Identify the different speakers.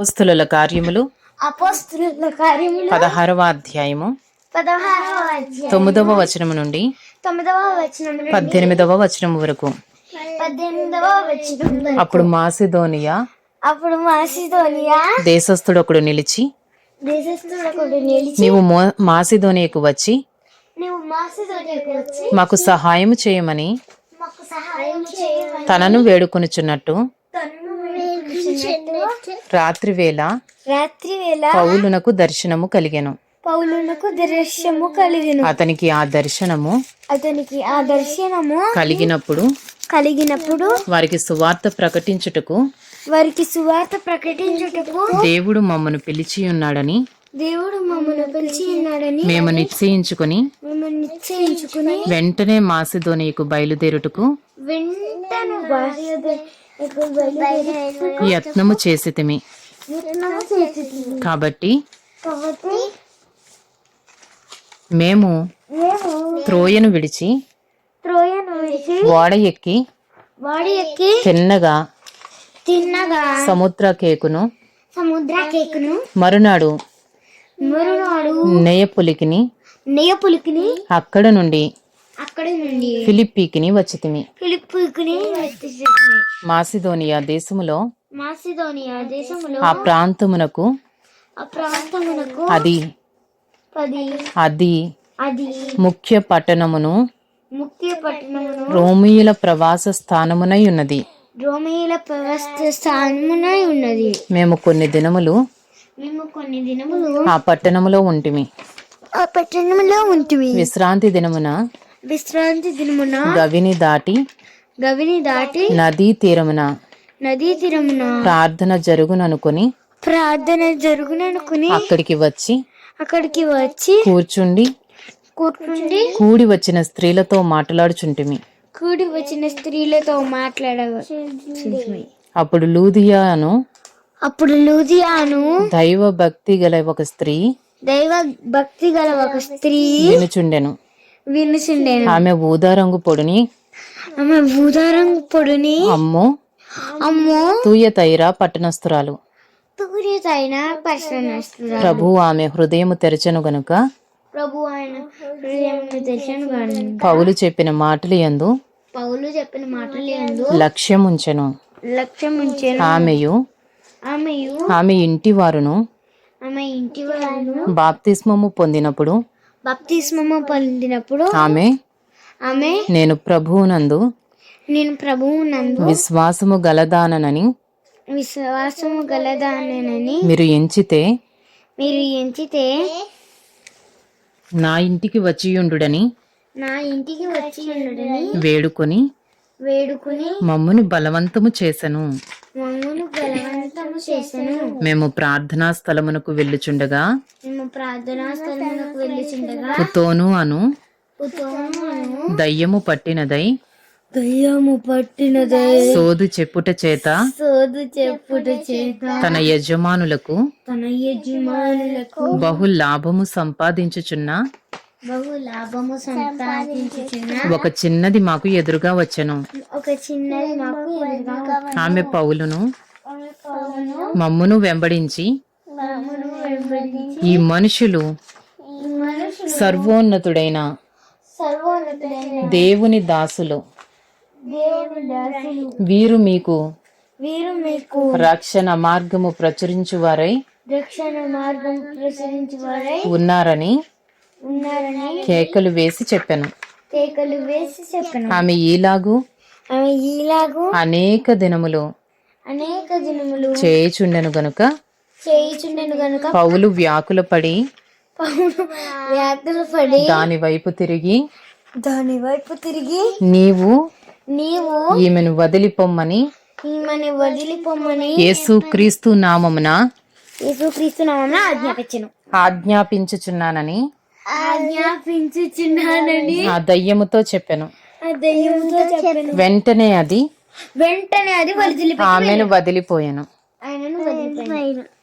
Speaker 1: అపోస్తుల కార్యములు పదహారవ అధ్యాయము తొమ్మిదవ వచనము నుండి
Speaker 2: తొమ్మిదవ వచనం నుండి
Speaker 1: పద్దెనిమిదవ వచనం వరకు. అప్పుడు మాసిదోనియా
Speaker 2: అప్పుడు మాసిదోనియా
Speaker 1: దేశస్థుడు ఒకడు నిలిచి నీవు మాసిదోనియకు వచ్చి మాకు సహాయం చేయమని తన్ను వేడుకొనుచున్నట్టు రాత్రి వేళ
Speaker 2: రాత్రి వేళ
Speaker 1: పౌలునకు దర్శనము కలిగెను.
Speaker 2: పౌలునకు దర్శనము కలిగిన.
Speaker 1: అతనికి ఆ దర్శనము
Speaker 2: అతనికి ఆ దర్శనము
Speaker 1: కలిగినప్పుడు
Speaker 2: కలిగినప్పుడు
Speaker 1: వారికి సువార్త ప్రకటించుటకు
Speaker 2: వారికి సువార్త ప్రకటించుటకు
Speaker 1: దేవుడు మమ్మను పిలిచి ఉన్నాడని
Speaker 2: దేవుడు మమ్మల్ని పిలిచి ఉన్నాడని
Speaker 1: మేము నిశ్చయించుకొని
Speaker 2: మేము నిశ్చయించుకుని
Speaker 1: వెంటనే మాసిదోనియకు బయలుదేరుటకు
Speaker 2: వెంటనే
Speaker 1: యత్నము చేసితిమి. కాబట్టి మేము త్రోయను విడిచి ఓడ ఎక్కి
Speaker 2: వాడి ఎక్కి
Speaker 1: తిన్నగా
Speaker 2: తిన్నగా
Speaker 1: సముద్ర కేకును
Speaker 2: సముద్ర కేకును
Speaker 1: మరునాడు
Speaker 2: మరునాడు పులికిని
Speaker 1: అక్కడ నుండి
Speaker 2: అక్కడి నుండి.
Speaker 1: ఫిలిప్పీకిని వచ్చితిమి.
Speaker 2: ఫిలిప్పుకుని
Speaker 1: మాసిదోనియా దేశములో
Speaker 2: మాసిదోనియా దేశములో
Speaker 1: ఆ ప్రాంతమునకు
Speaker 2: ఆ ప్రాంతమునకు
Speaker 1: అది
Speaker 2: పది
Speaker 1: అది
Speaker 2: అది
Speaker 1: ముఖ్య పట్టణమును
Speaker 2: ముఖ్య పట్టణమును
Speaker 1: రోమియుల ప్రవాస స్థానమునై ఉన్నది.
Speaker 2: రోమిల వ్యవస్థ స్థానమునై ఉన్నది.
Speaker 1: మేము కొన్ని దినములు
Speaker 2: మేము కొన్ని దినములు
Speaker 1: ఆ పట్టణములో ఉంటిమి.
Speaker 2: ఆ పట్టణంలో ఉంటుంది
Speaker 1: విశ్రాంతి దినమున
Speaker 2: విశ్రాంతి దినమున
Speaker 1: గవిని దాటి
Speaker 2: గవిని దాటి
Speaker 1: నదీ తీరమున
Speaker 2: నదీ తీరమున
Speaker 1: ప్రార్థన జరుగుననుకొని
Speaker 2: ప్రార్థన జరుగుననుకుని
Speaker 1: అక్కడికి వచ్చి
Speaker 2: అక్కడికి వచ్చి
Speaker 1: కూర్చుండి
Speaker 2: కూర్చుండి
Speaker 1: కూడి వచ్చిన స్త్రీలతో మాట్లాడుచుంటిమి.
Speaker 2: కూడి వచ్చిన స్త్రీలతో మాట్లాడ
Speaker 1: అప్పుడు లూదియాను
Speaker 2: అప్పుడు లూదియాను
Speaker 1: దైవ భక్తి గల ఒక స్త్రీ
Speaker 2: దైవ భక్తి గల ఒక స్త్రీ
Speaker 1: వినుచుండెను.
Speaker 2: వినుచుండెను
Speaker 1: ఆమె ఊదారంగు పొడిని
Speaker 2: ఆమె భూదారం పొడిని
Speaker 1: అమ్మో.
Speaker 2: అమ్మో.
Speaker 1: తూయ తైరా పట్టణస్థురాలు. ప్రభు ఆమె హృదయము తెరచెను గనుక
Speaker 2: ప్రభు ఆయన హృదయం దర్శనం గాను
Speaker 1: పౌలు చెప్పిన మాటలు యందు
Speaker 2: పౌలు చెప్పిన మాటలు ఎందు
Speaker 1: లక్ష్యముంచెను.
Speaker 2: లక్ష్యం ఉంచాను
Speaker 1: ఆమెయు
Speaker 2: ఆమెయు
Speaker 1: ఆమె ఇంటి వారును
Speaker 2: ఆమె ఇంటి వాళ్ళు
Speaker 1: బాప్తిస్మము పొందినప్పుడు
Speaker 2: బప్తిస్మము పొందినప్పుడు
Speaker 1: ఆమె
Speaker 2: ఆమె
Speaker 1: నేను ప్రభువునందు
Speaker 2: నేను ప్రభువు నందు
Speaker 1: విశ్వాసము గలదానని
Speaker 2: విశ్వాసము గలదానని
Speaker 1: మీరు ఎంచితే
Speaker 2: మీరు ఎంచితే
Speaker 1: నా ఇంటికి వచ్చియుండుడని
Speaker 2: నా ఇంటికి వచ్చి ఉండుడని
Speaker 1: వేడుకొని
Speaker 2: వేడుకుని
Speaker 1: మమ్మును బలవంతము చేసెను.
Speaker 2: మమ్మను బలవంతము చేసెను.
Speaker 1: మేము ప్రార్థనా స్థలమునకు వెళ్ళుచుండగా
Speaker 2: మేము ప్రార్థనా వెళ్ళిచుండగా
Speaker 1: అను. దయ్యము పట్టినదై
Speaker 2: దయ్యము పట్టినదే
Speaker 1: సోదు చెప్పుట చేత
Speaker 2: సోదు చెప్పుట చేత
Speaker 1: తన యజమానులకు
Speaker 2: తన యజమానులకు
Speaker 1: బహు లాభము సంపాదించుచున్న ఒక చిన్నది మాకు ఎదురుగా వచ్చెను.
Speaker 2: ఒక చిన్నది మాకు ఎదురుగా
Speaker 1: ఆమె పౌలును మమ్మును వెంబడించి ఈ మనుషులు సర్వోన్నతుడైన
Speaker 2: దేవుని దాసులు.
Speaker 1: వీరు మీకు
Speaker 2: వీరు మీకు
Speaker 1: రక్షణ మార్గము ప్రచురించువారై
Speaker 2: రక్షణ మార్గం ప్రసరించు వారై
Speaker 1: ఉన్నారని
Speaker 2: ఉన్నారని
Speaker 1: కేకలు వేసి చెప్పాను.
Speaker 2: కేకలు వేసి చెప్పను.
Speaker 1: ఆమె ఈలాగు
Speaker 2: ఆమె ఈలాగు
Speaker 1: అనేక దినములు
Speaker 2: అనేక దినములు
Speaker 1: చేయుచుండెను గనుక
Speaker 2: చేయుచుండెను గనుక
Speaker 1: పౌలు వ్యాకుల పడి
Speaker 2: పౌలు వ్యాధులు పడి
Speaker 1: దాని వైపు తిరిగి
Speaker 2: దాని వైపు తిరిగి
Speaker 1: నీవు
Speaker 2: నీవు
Speaker 1: ఈమెను వదిలిపొమ్మని
Speaker 2: ఈమెను వదిలిపోమని
Speaker 1: యేసు క్రీస్తు నామమున
Speaker 2: యేసుక్రీస్తు నామమున ఆజ్ఞాపించను.
Speaker 1: ఆజ్ఞాపించుచున్నానని
Speaker 2: ఆజ్ఞాపించుచున్నానని
Speaker 1: ఆ దయ్యముతో చెప్పాను.
Speaker 2: ఆ దయ్యముతో చెప్పాను.
Speaker 1: వెంటనే అది
Speaker 2: వెంటనే అది వదిలిపోయి
Speaker 1: ఆమెను వదిలిపోయాను.
Speaker 2: ఆయనను వదిలిపోయాను